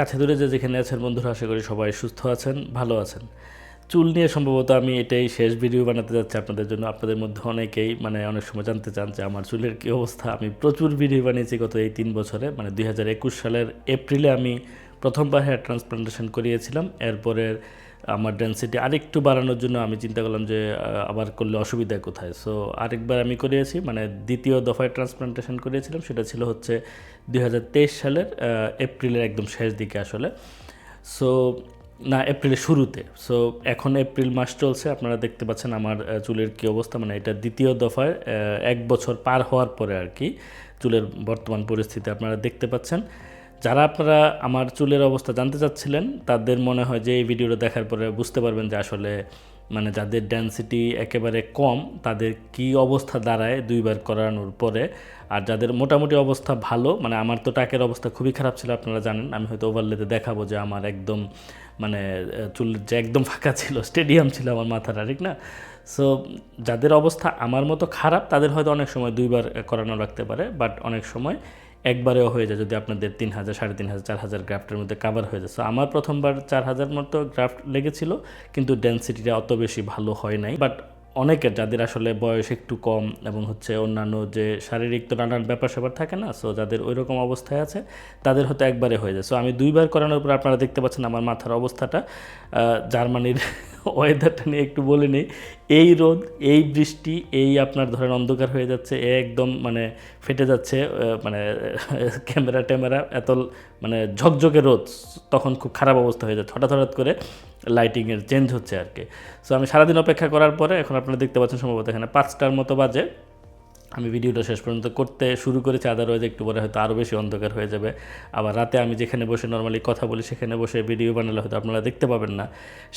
কাছে দূরে যে যেখানে আছেন বন্ধুরা, আশা করি সবাই সুস্থ আছেন, ভালো আছেন। চুল নিয়ে সম্ভবত আমি এটাই শেষ ভিডিও বানাতে যাচ্ছি আপনাদের জন্য। আপনাদের মধ্যে অনেকেই মানে অনেক সময় জানতে চান যে আমার চুলের কী অবস্থা। আমি প্রচুর ভিডিও বানিয়েছি গত এই তিন বছরে মানে দুই হাজার একুশ সালের এপ্রিলে আমি প্রথমবার হেয়ার ট্রান্সপ্লান্টেশন করিয়েছিলাম। এরপরে আমার ডেন্সিটি আরেকটু বাড়ানোর জন্য আমি চিন্তা করলাম যে আবার করলে অসুবিধা কোথায়? সো আরেকবার আমি করিয়েছি মানে দ্বিতীয় দফায় ট্রান্সপ্লান্টেশন করিয়েছিলাম, সেটা ছিল হচ্ছে দু হাজার তেইশ সালের এপ্রিলের একদম শেষ দিকে আসলে। সো না, এপ্রিলের শুরুতে। সো এখন এপ্রিল মাস চলছে, আপনারা দেখতে পাচ্ছেন আমার চুলের কী অবস্থা মানে এটা দ্বিতীয় দফায় এক বছর পার হওয়ার পরে আর কি, চুলের বর্তমান পরিস্থিতি আপনারা দেখতে পাচ্ছেন। যারা আপনারা আমার চুলের অবস্থা জানতে চাচ্ছিলেন, তাদের মনে হয় যে এই ভিডিওটা দেখার পরে বুঝতে পারবেন যে আসলে মানে যাদের ডেন্সিটি একেবারে কম, তাদের কি অবস্থা দাঁড়ায় দুইবার করানোর পরে। আর যাদের মোটামুটি অবস্থা ভালো মানে আমার তো টাকের অবস্থা খুবই খারাপ ছিল, আপনারা জানেন, আমি হয়তো ওভারলেতে দেখাবো যে আমার একদম মানে চুল যে একদম ফাঁকা ছিল স্টেডিয়াম ছিল আমার মাথাটা ঠিক না? সো যাদের অবস্থা আমার মতো খারাপ, তাদের হয়তো অনেক সময় দুইবার করানো লাগতে পারে বাট অনেক সময় একবারেও হয়ে যায় যদি আপনাদের তিন হাজার, সাড়ে তিন হাজার, চার হাজার গ্রাফটের মধ্যে কাভার হয়ে যায়। সো আমার প্রথমবার চার হাজার মতো গ্রাফট লেগেছিল, কিন্তু ডেন্সিটিটা অত বেশি ভালো হয় নাই। বাট অনেকের যাদের আসলে বয়স একটু কম এবং হচ্ছে অন্যান্য যে শারীরিক তো নানান ব্যাপার স্যাপার থাকে না সো যাদের ওই রকম অবস্থায় আছে, তাদের হয়তো একবারে হয়ে যায়। সো আমি দুইবার করানোর পর আপনারা দেখতে পাচ্ছেন আমার মাথার অবস্থাটা জার্মানির ওয়েদারটা নিয়ে একটু বলে নিই। এই রোদ, এই বৃষ্টি, এই আপনার ধরেন অন্ধকার হয়ে যাচ্ছে, এ একদম মানে ফেটে যাচ্ছে মানে ক্যামেরা ট্যামেরা, এত মানে ঝকঝকে রোদ, তখন খুব খারাপ অবস্থা হয়ে যাচ্ছে। হঠাৎ হঠাৎ করে লাইটিংয়ের চেঞ্জ হচ্ছে আর কি। সো আমি সারাদিন অপেক্ষা করার পরে এখন আপনারা দেখতে পাচ্ছেন সম্ভবত এখানে পাঁচটার মতো বাজে। আমি ভিডিওটা শেষ পর্যন্ত করতে শুরু করেছি আদারওয়াইজ একটু পরে হয়তো আরও বেশি অন্ধকার হয়ে যাবে। আবার রাতে আমি যেখানে বসে নর্মালি কথা বলি, সেখানে বসে ভিডিও বানালে হয়তো আপনারা দেখতে পাবেন না।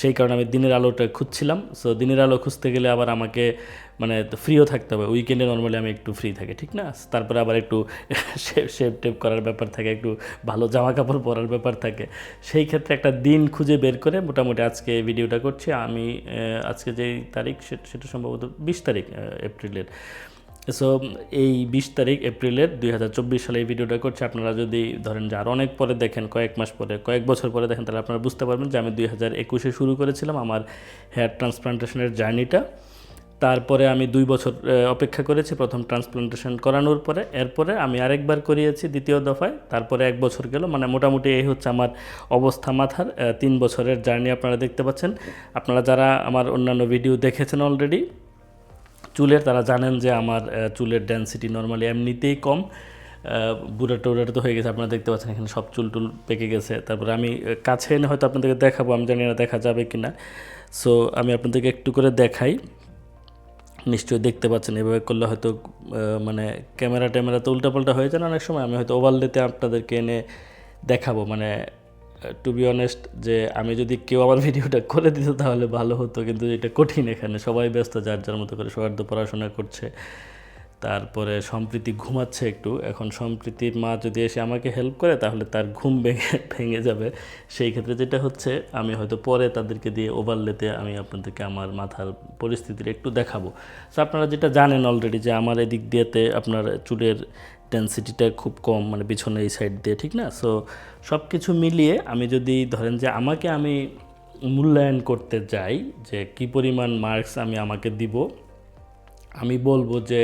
সেই কারণে আমি দিনের আলোটা খুঁজছিলাম। সো দিনের আলো খুঁজতে গেলে আবার আমাকে মানে ফ্রিও থাকতে হবে। উইকেন্ডে নর্মালি আমি একটু ফ্রি থাকি, ঠিক না? তারপরে আবার একটু শেপ শেপ টেপ করার ব্যাপার থাকে, একটু ভালো জামা কাপড় পরার ব্যাপার থাকে। সেই ক্ষেত্রে একটা দিন খুঁজে বের করে মোটামুটি আজকে ভিডিওটা করছি। আমি আজকে যেই তারিখ সেটা সম্ভবত বিশ তারিখ এপ্রিলের। সো এই বিশ তারিখ এপ্রিলের দুই হাজার চব্বিশ সালে এই ভিডিওটা করছি। আপনারা যদি ধরেন যে আর অনেক পরে দেখেন, কয়েক মাস পরে, কয়েক বছর পরে দেখেন, তাহলে আপনারা বুঝতে পারবেন যে আমি দুই হাজার একুশে শুরু করেছিলাম আমার হেয়ার ট্রান্সপ্লান্টেশনের জার্নিটা। তারপরে আমি দুই বছর অপেক্ষা করেছি প্রথম ট্রান্সপ্লান্টেশন করানোর পরে। এরপরে আমি আরেকবার করিয়েছি দ্বিতীয় দফায়। তারপরে এক বছর গেল। মানে মোটামুটি এই হচ্ছে আমার অবস্থা মাথার তিন বছরের জার্নি আপনারা দেখতে পাচ্ছেন। আপনারা যারা আমার অন্যান্য ভিডিও দেখেছেন অলরেডি চুলের, তারা জানেন যে আমার চুলের ডেন্সিটি নর্মালি এমনিতেই কম। বুড়া টুড়াটা তো হয়ে গেছে, আপনারা দেখতে পাচ্ছেন এখানে সব চুল টুল পেকে গেছে। তারপরে আমি কাছে এনে হয়তো আপনাদেরকে দেখাবো, আমি জানি না দেখা যাবে কি না সো আমি আপনাদেরকে একটু করে দেখাই। নিশ্চয়ই দেখতে পাচ্ছেন, এভাবে করলে হয়তো মানে ক্যামেরা ট্যামেরা তো উল্টাপাল্টা হয়ে যায় না অনেক সময়। আমি হয়তো ওভারলেতে আপনাদেরকে এনে দেখাবো মানে টু বি অনেস্ট যে আমি যদি কেউ আমার ভিডিওটা করে দিত তাহলে ভালো হতো, কিন্তু এটা কঠিন এখানে। সবাই ব্যস্ত, যার যার মতো করে সবার তো পড়াশোনা করছে। তারপরে সম্প্রীতি ঘুমাচ্ছে একটু। এখন সম্প্রীতির মা যদি এসে আমাকে হেল্প করে, তাহলে তার ঘুম ভেঙে ভেঙে যাবে। সেই ক্ষেত্রে যেটা হচ্ছে, আমি হয়তো পরে তাদেরকে দিয়ে ওভারলেতে আমি আপনাদেরকে আমার মাথার পরিস্থিতির একটু দেখাবো। সো আপনারা যেটা জানেন অলরেডি যে আমার এদিক দিয়েতে আপনার চুলের ডেন্সিটিটা খুব কম মানে পিছনে এই সাইড দিয়ে, ঠিক না? সো সব কিছু মিলিয়ে আমি যদি ধরেন যে আমাকে আমি মূল্যায়ন করতে যাই যে কি পরিমাণ মার্কস আমি আমাকে দিব, আমি বলব যে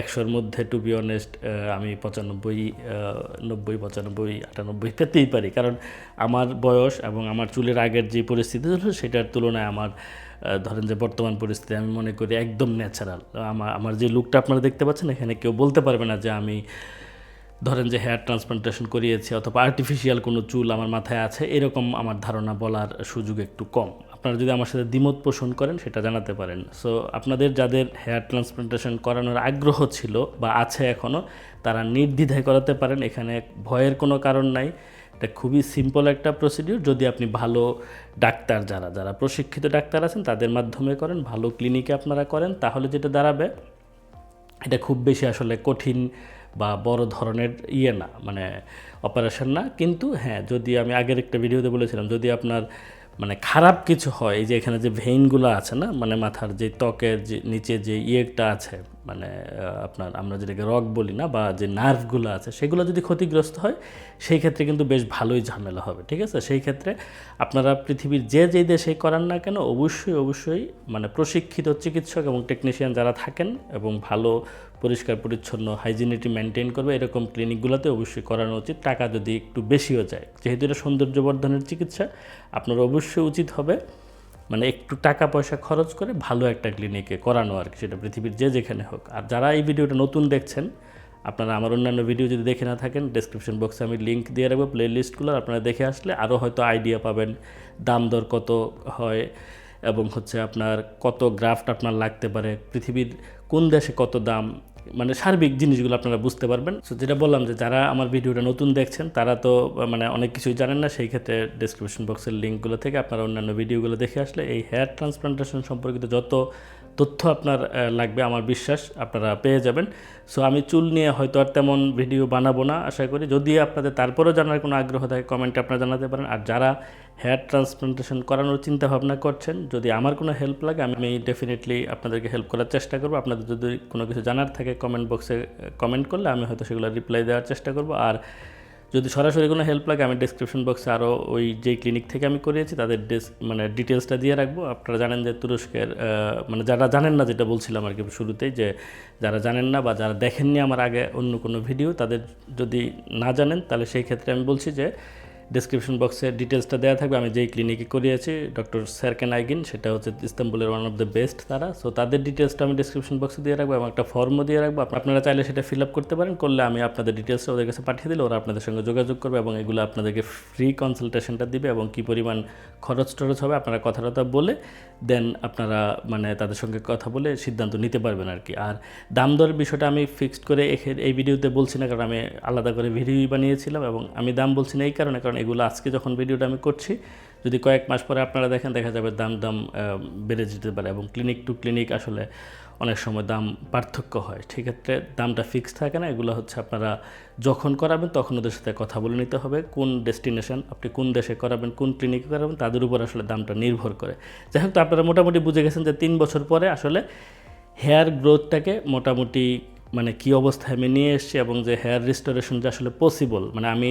একশোর মধ্যে টু বি অনেস্ট আমি পঁচানব্বই নব্বই, পঁচানব্বই, আটানব্বই পেতেই পারি। কারণ আমার বয়স এবং আমার চুলের আগের যে পরিস্থিতি ছিল, সেটার তুলনায় আমার ধরেন যে বর্তমান পরিস্থিতি, আমি মনে করি একদম ন্যাচারাল আমার আমার যে লুকটা আপনারা দেখতে পাচ্ছেন, এখানে কেউ বলতে পারবে না যে আমি, ধরেন যে হেয়ার ট্রান্সপ্লান্টেশন করিয়েছি অথবা আর্টিফিশিয়াল কোনো চুল আমার মাথায় আছে, এরকম আমার ধারণা বলার সুযোগ একটু কম। আপনারা যদি আমার সাথে দ্বিমত পোষণ করেন, সেটা জানাতে পারেন। সো আপনাদের যাদের হেয়ার ট্রান্সপ্লান্টেশন করানোর আগ্রহ ছিল বা আছে এখনও তারা নির্দ্বিধায় করাতে পারেন। এখানে ভয়ের কোনো কারণ নাই। এটা খুবই সিম্পল একটা প্রসিডিউর যদি আপনি ভালো ডাক্তার যারা যারা প্রশিক্ষিত ডাক্তার আছেন, তাদের মাধ্যমে করেন, ভালো ক্লিনিকে আপনারা করেন, তাহলে যেটা দাঁড়াবে, এটা খুব বেশি আসলে কঠিন বা বড় ধরনের ইয়ে না মানে অপারেশন না। কিন্তু হ্যাঁ যদি আমি আগের একটা ভিডিওতে বলেছিলাম, যদি আপনার মানে খারাপ কিছু হয়, এই যে এখানে যে ভেইনগুলো আছে না মানে মাথার যে ত্বকের যে নিচে যে ইয়েটা আছে মানে আপনার আমরা যেটাকে রক বলি না, বা যে নার্ভগুলো আছে, সেগুলো যদি ক্ষতিগ্রস্ত হয়, সেই ক্ষেত্রে কিন্তু বেশ ভালোই ঝামেলা হবে, ঠিক আছে? সেই ক্ষেত্রে আপনারা পৃথিবীর যে যেই দেশেই করান না কেন, অবশ্যই অবশ্যই মানে প্রশিক্ষিত চিকিৎসক এবং টেকনিশিয়ান যারা থাকেন এবং ভালো পরিষ্কার, পরিচ্ছন্ন হাইজিনিটি মেনটেন করবে। এরকম ক্লিনিকগুলোতে অবশ্যই করানো উচিত। টাকা যদি একটু বেশিও যায়, যেহেতু এটা সৌন্দর্যবর্ধনের চিকিৎসা, আপনার অবশ্যই উচিত হবে মানে একটু টাকা পয়সা খরচ করে ভালো একটা ক্লিনিকে করানো আর কি, সেটা পৃথিবীর যে যেখানে হোক। আর যারা এই ভিডিওটা নতুন দেখছেন, আপনারা আমার অন্যান্য ভিডিও যদি দেখে না থাকেন ডেসক্রিপশন বক্সে আমি লিঙ্ক দিয়ে রাখব প্লে লিস্টগুলো আপনারা দেখে আসলে আরও হয়তো আইডিয়া পাবেন, দাম দর কত হয়। এবং হচ্ছে আপনার কত গ্রাফট আপনার লাগতে পারে, পৃথিবীর কোন দেশে কত দাম মানে সার্বিক জিনিসগুলো আপনারা বুঝতে পারবেন। সো যেটা বললাম যে যারা আমার ভিডিওটা নতুন দেখছেন, তারা তো মানে অনেক কিছুই জানেন না, সেই ক্ষেত্রে ডিসক্রিপশন বক্সের লিঙ্কগুলো থেকে আপনারা অন্যান্য ভিডিওগুলো দেখে আসলে এই হেয়ার ট্রান্সপ্লান্টেশন সম্পর্কিত যত তথ্য আপনার লাগবে, আমার বিশ্বাস আপনারা পেয়ে যাবেন। সো আমি চুল নিয়ে হয়তো আর তেমন ভিডিও বানাবো না, আশা করি। যদি আপনাদের তারপরেও জানার কোনো আগ্রহ থাকে কমেন্টে আপনারা জানাতে পারেন। আর যারা হেয়ার ট্রান্সপ্লান্টেশন করানোর চিন্তা ভাবনা করছেন, যদি আমার কোনো হেল্প লাগে, আমি ডেফিনেটলি আপনাদেরকে হেল্প করার চেষ্টা করব। আপনাদের যদি কোনো কিছু জানার থাকে কমেন্ট বক্সে কমেন্ট করলে আমি হয়তো সেগুলো রিপ্লাই দেওয়ার চেষ্টা করব। আর যদি সরাসরি কোনো হেল্প লাগে, আমি ডিসক্রিপশন বক্সে আরও ওই যে ক্লিনিক থেকে আমি করিয়েছি, তাদের মানে ডিটেলসটা দিয়ে রাখব। আপনারা জানেন যে তুরস্কের মানে যারা জানেন না, যেটা বলছিলাম আর কি শুরুতেই, যে যারা জানেন না বা যারা দেখেননি আমার আগে অন্য কোনো ভিডিও তাদের যদি না জানেন, তাহলে সেই ক্ষেত্রে আমি বলছি যে ডিসক্রিপশন বক্সে ডিটেলসটা দেওয়া থাকবে। আমি যেই ক্লিনিকে করিয়েছি ডক্টর স্যারকেন আইগিন সেটা হচ্ছে ইস্তাম্বুলের ওয়ান অফ দ্য বেস্ট তারা। সো তাদের ডিটেলসটা আমি ডিসক্রিপশন বক্সে দিয়ে রাখব এবং একটা ফর্মও দিয়ে রাখব। আপনারা চাইলে সেটা ফিল আপ করতে পারেন। করলে আমি আপনাদের ডিটেলসটা ওদের কাছে পাঠিয়ে দিলে ওরা আপনাদের সঙ্গে যোগাযোগ করবে এবং এগুলো আপনাদেরকে ফ্রি কনসালটেশনটা দিবে এবং কী পরিমাণ খরচ টরচ হবে আপনারা কথা টথা বলে দেন আপনারা মানে তাদের সঙ্গে কথা বলে সিদ্ধান্ত নিতে পারবেন আর কি। আর দাম দর বিষয়টা আমি ফিক্সড করে এই ভিডিওতে বলছি না, কারণ আমি আলাদা করে ভিডিও বানিয়েছিলাম এবং আমি দাম বলছি না এই কারণে, কারণ এগুলো আজকে যখন ভিডিওটা আমি করছি, যদি কয়েক মাস পরে আপনারা দেখেন, দেখা যাবে দাম দাম বেড়ে যেতে পারে এবং ক্লিনিক টু ক্লিনিক আসলে অনেক সময় দাম পার্থক্য হয়। সেক্ষেত্রে দামটা ফিক্স থাকে না, এগুলো হচ্ছে আপনারা যখন করাবেন তখন ওদের সাথে কথা বলে নিতে হবে, কোন ডেস্টিনেশন আপনি কোন দেশে করাবেন, কোন ক্লিনিকে করাবেন, তাদের উপর আসলে দামটা নির্ভর করে। যাই হোক, তো আপনারা মোটামুটি বুঝে গেছেন যে তিন বছর পরে আসলে হেয়ার গ্রোথটাকে মোটামুটি মানে কি অবস্থায় আমি নিয়ে এসেছি এবং যে হেয়ার রিস্টোরেশন যে আসলে পসিবল মানে আমি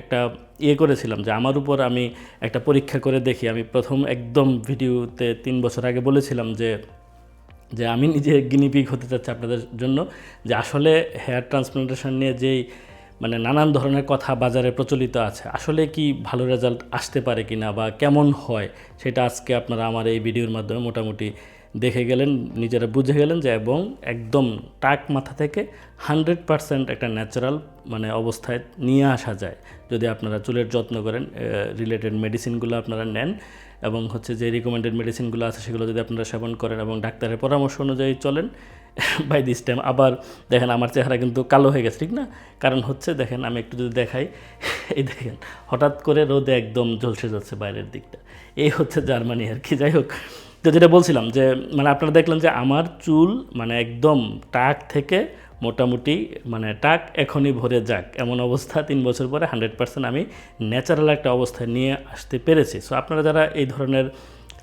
একটা ইয়ে করেছিলাম যে আমার উপর আমি একটা পরীক্ষা করে দেখি। আমি প্রথম একদম ভিডিওতে তিন বছর আগে বলেছিলাম যে যে আমি নিজে গিনিপিক হতে চাচ্ছি আপনাদের জন্য, যে আসলে হেয়ার ট্রান্সপ্লান্টেশন নিয়ে যেই মানে নানান ধরনের কথা বাজারে প্রচলিত আছে, আসলে কি ভালো রেজাল্ট আসতে পারে কি না বা কেমন হয়, সেটা আজকে আপনারা আমার এই ভিডিওর মাধ্যমে মোটামুটি দেখে গেলেন, নিজেরা বুঝে গেলেন যে এবং একদম টাক মাথা থেকে হান্ড্রেড পারসেন্ট একটা ন্যাচারাল মানে অবস্থায় নিয়ে আসা যায়। যদি আপনারা চুলের যত্ন করেন রিলেটেড মেডিসিনগুলো আপনারা নেন এবং হচ্ছে যে রিকমেন্ডেড মেডিসিনগুলো আছে সেগুলো যদি আপনারা সেবন করেন এবং ডাক্তারের পরামর্শ অনুযায়ী চলেন বাই দিস টাইম আবার দেখেন আমার চেহারা কিন্তু কালো হয়ে গেছে, ঠিক না? কারণ হচ্ছে দেখেন, আমি একটু যদি দেখাই, এই দেখেন, হঠাৎ করে রোদে একদম ঝলসে যাচ্ছে বাইরের দিকটা। এই হচ্ছে জার্মানি আর কি, যাই হোক। তো যেটা বলছিলাম যে মানে আপনারা দেখলেন যে আমার চুল মানে একদম টাক থেকে মোটামুটি মানে টাক এখনই ভরে যাক। এমন অবস্থা তিন বছর পরে হান্ড্রেড পার্সেন্ট আমি ন্যাচারাল একটা অবস্থায় নিয়ে আসতে পেরেছি। সো আপনারা যারা এই ধরনের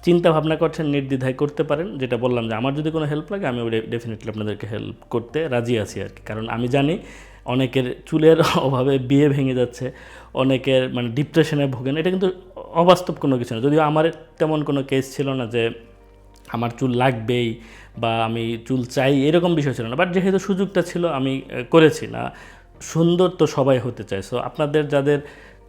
চিন্তা ভাবনা করছেন, নির্দ্বিধায় করতে পারেন, যেটা বললাম যে আমার যদি কোনো হেল্প লাগে, আমি ডেফিনেটলি আপনাদেরকে হেল্প করতে রাজি আছি আর কি। কারণ আমি জানি অনেকের চুলের অভাবে বিয়ে ভেঙে যাচ্ছে, অনেকের মানে ডিপ্রেশনে ভোগেন। এটা কিন্তু অবাস্তব কোনো কিছু না। যদিও আমার তেমন কোনো কেস ছিল না যে আমার চুল লাগবেই বা আমি চুল চাই, এরকম বিষয় ছিল না। বাট যেহেতু সুযোগটা ছিল, আমি করেছি না। সুন্দর তো সবাই হতে চায়। সো আপনাদের যাদের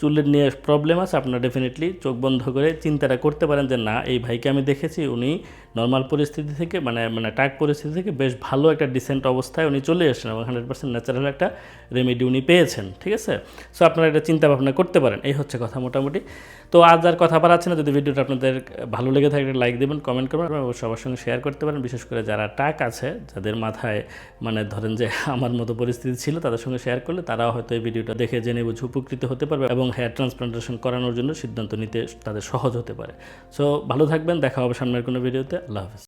চুলের নিয়ে প্রবলেম আছে, আপনারা ডেফিনেটলি চোখ বন্ধ করে চিন্তাটা করতে পারেন যে, না, এই ভাইকে আমি দেখেছি, উনি নর্মাল পরিস্থিতি থেকে মানে মানে টাক পরিস্থিতি থেকে বেশ ভালো একটা ডিসেন্ট অবস্থায় উনি চলে এসেছেন এবং হান্ড্রেড পার্সেন্ট ন্যাচারাল একটা রেমেডি উনি পেয়েছেন। ঠিক আছে? সো আপনারা এটা চিন্তা ভাবনা করতে পারেন। এই হচ্ছে কথা মোটামুটি। তো আজ আর কথা বাড়াচ্ছে না, যদি ভিডিওটা আপনাদের ভালো লেগে থাকে লাইক দেবেন কমেন্ট করবেন, এবং সবার সঙ্গে শেয়ার করতে পারেন। বিশেষ করে যারা টাক আছে, যাদের মাথায় মানে ধরেন যে আমার মতো পরিস্থিতি ছিল, তাদের সঙ্গে শেয়ার করলে তারাও হয়তো এই ভিডিওটা দেখে জেনে বুঝে উপকৃত হতে পারবে এবং হেয়ার ট্রান্সপ্লান্টেশন করানোর জন্য সিদ্ধান্ত নিতে তাদের সহজ হতে পারে। সো ভালো থাকবেন, দেখা হবে সামনের কোনো ভিডিওতে। আল্লাহ হাফিজ।